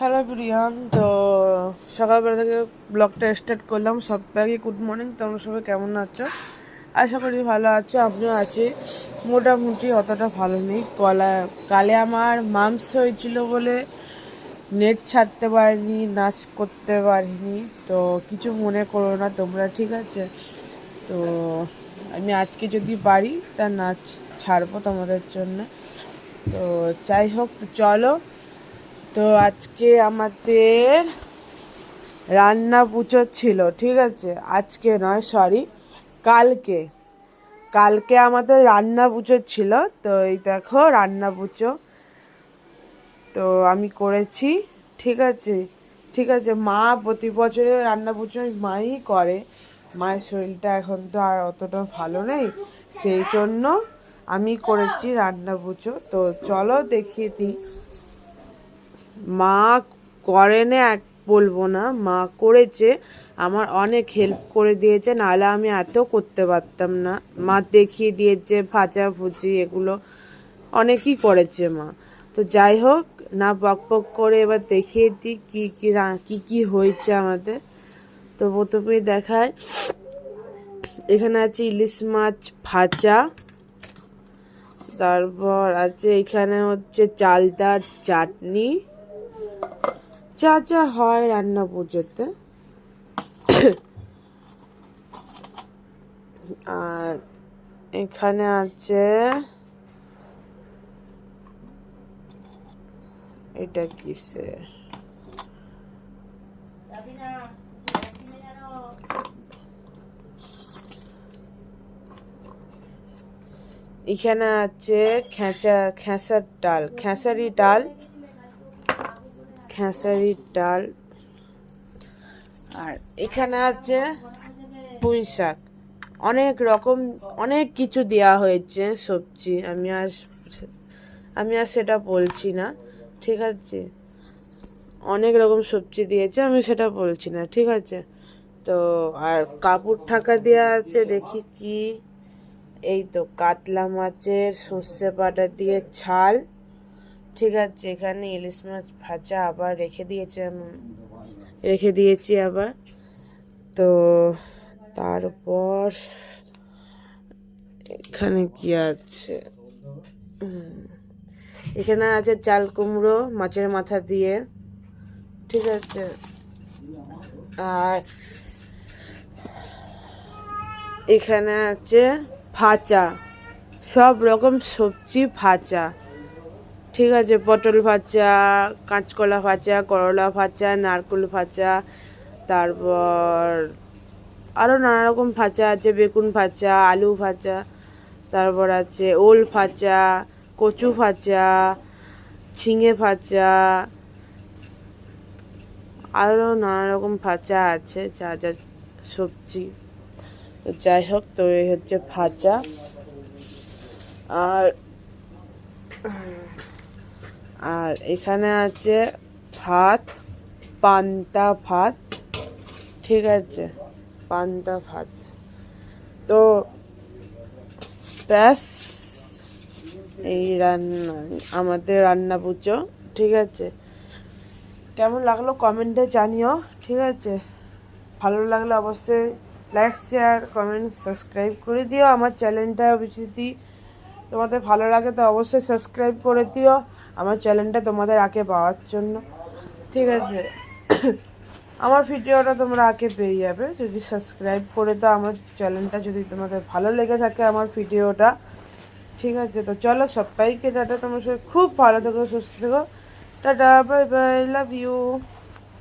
Hello Priyan, তো সকালবেলা থেকে ব্লগটা স্টার্ট করলাম। সবাইকে গুড মর্নিং তোমরা সবাই কেমন আছো? আশা করি ভালো আছো আপনিও আছি। মোটামুটি অতটা ভালো নেই। কলা, কালে আমার মাংস হয়েছিল বলে নেট ছাড়তে পারিনি, নাচ করতে পারিনি, তো কিছু মনে করো না তোমরা, ঠিক আছে? তো আমি আজকে যদি পারি, তা নাচ ছাড়বো তোমাদের জন্য। তো যাই হোক, তো চলো। তো আজকে আমাদের রান্না পুজো ছিল, ঠিক আছে? আজকে নয় সরি কালকে। কালকে আমাদের রান্না পুজো ছিল, তো এই দেখো রান্না পুজো। তো আমি করেছি, ঠিক আছে? ঠিক আছে, মা প্রতি বছরে রান্না পুজো মাই করে। মায়ের শরীরটা এখন তো আর অতটা ভালো নেই, সেই জন্য আমি করেছি রান্না পুজো। তো চলো দেখিয়ে দিই। মা করে না, এক বলব না, মা করেছে, আমার অনেক হেল্প করে দিয়েছে, নাহলে আমি এত করতে পারতাম না। মা দেখিয়ে দিয়েছে, ভাজা ভুজি এগুলো, অনেকই করেছে মা। তো যাই হোক, না বক বক করে এবার দেখিয়ে দিই কী কী রা- কী কী হয়েছে আমাদের। তো প্রথমেই দেখায় এখানে আছে ইলিশ মাছ ভাজা, তারপর আছে এখানে হচ্ছে চালদার চাটনি যা যা হয় রান্না পুজোতে। আর এখানে আছে এটা কিসে? এখানে আছে খেঁচা খেসার ডাল খেসারি ডাল। খেসারির ডাল। আর এখানে আছে পুঁই শাক। অনেক রকম, অনেক কিছু দেওয়া হয়েছে সবজি। আমি আর আমি আর সেটা বলছি না, ঠিক আছে? অনেক রকম সবজি দিয়েছে, আমি সেটা বলছি না, ঠিক আছে? তো আর কাপড় ঢাকা দেওয়া আছে, দেখি কি? এই তো কাতলা মাছের সর্ষে পাটা দিয়ে ছাল। ঠিক আছে, এখানে ইলিশ মাছ ভাজা আবার রেখে দিয়েছে রেখে দিয়েছি আবার। তো তারপর এখানে কি আছে? এখানে আছে চাল কুমড়ো মাছের মাথা দিয়ে, ঠিক আছে। আর এখানে আছে ভাজা, সব রকম সবজি ভাজা। ঠিক আছে, পটল ভাজা, কাঁচকলা ভাজা, করলা ভাজা, নারকেল ভাজা, তারপর আরও নানা রকম ভাজা আছে, বেগুন ভাজা, আলু ভাজা, তারপর আছে ওল ভাজা, কচু ভাজা, ঝিঙে ভাজা আরও নানা রকম ভাজা আছে, যা যা সবজি। তো যাই হোক, তো এই হচ্ছে ভাজা। আর আর এখানে আছে ভাত, পান্তা ভাত, ঠিক আছে, পান্তা ভাত। তো ব্যাস, এই রান্না, আমাদের রান্না পুজো ঠিক আছে? কেমন লাগল কমেন্টে জানিও, ঠিক আছে? ভালো লাগলে অবশ্যই লাইক, শেয়ার, কমেন্ট, সাবস্ক্রাইব করে দিও। আমার চ্যানেলটা যদি তোমাদের ভালো লাগে তো অবশ্যই সাবস্ক্রাইব করে দিও। আমার চ্যানেলটা তোমাদের আগে পাওয়ার জন্য। ঠিক আছে? আমার ভিডিওটা তোমরা আগে পেয়ে যাবে। যদি সাবস্ক্রাইব করে দাও আমার চ্যানেলটা যদি তোমাদের ভালো লেগে থাকে আমার ভিডিওটা। ঠিক আছে? তো চলো সবাইকে টাটা। তোমার সবাই খুব ভালো থেকো, সুস্থ থেকো। Tata bye bye love you